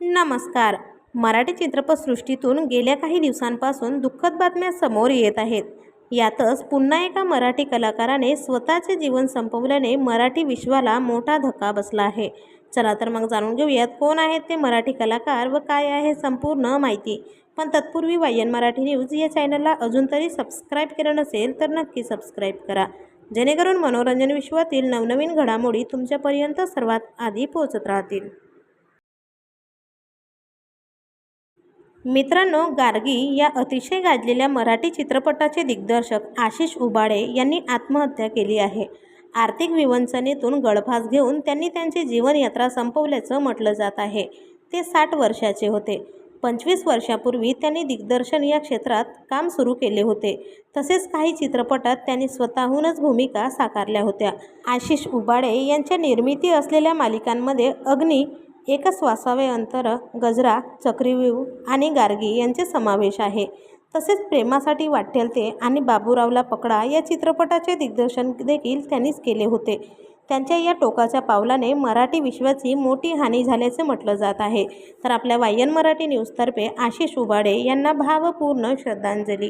नमस्कार. मराठी चित्रपटसृष्टीतून गेल्या काही दिवसांपासून दुःखद बातम्या समोर येत आहेत. यातच पुन्हा एका मराठी कलाकाराने स्वतःचे जीवन संपवल्याने मराठी विश्वाला मोठा धक्का बसला आहे. चला तर मग जाणून घेऊयात कोण आहेत ते मराठी कलाकार व काय आहे संपूर्ण माहिती. पण तत्पूर्वी वायन मराठी न्यूज या चॅनलला अजून तरी सबस्क्राईब केलं नसेल तर नक्की सबस्क्राईब करा. जेणेकरून मनोरंजन विश्वातील नवनवीन घडामोडी तुमच्यापर्यंत सर्वात आधी पोहोचत राहतील. मित्रांनो गार्गी या अतिशय गाजलेल्या मराठी चित्रपटाचे दिग्दर्शक आशिष उबाळे यांनी आत्महत्या केली आहे. आर्थिक विवंचनेतून गळफास घेऊन त्यांनी त्यांची जीवनयात्रा संपवल्याचं म्हटलं जात आहे. ते साठ वर्षाचे होते. पंचवीस वर्षापूर्वी त्यांनी दिग्दर्शन या क्षेत्रात काम सुरू केले होते. तसेच काही चित्रपटात त्यांनी स्वतःहूनच भूमिका साकारल्या होत्या. आशिष उबाळे यांच्या निर्मिती असलेल्या मालिकांमध्ये अग्नी एकच वासावे अंतर गजरा चक्रीव्यूह आणि गार्गी यांचे समावेश आहे. तसेच प्रेमासाठी वाटेल ते आणि बाबूरावला पकडा या चित्रपटाचे दिग्दर्शन देखील त्यांनीच केले होते. त्यांच्या या टोकाच्या पावलाने मराठी विश्वाची मोठी हानी झाल्याचे म्हटलं जात आहे. तर आपल्या वायन मराठी न्यूजतर्फे आशिष उबाडे यांना भावपूर्ण श्रद्धांजली.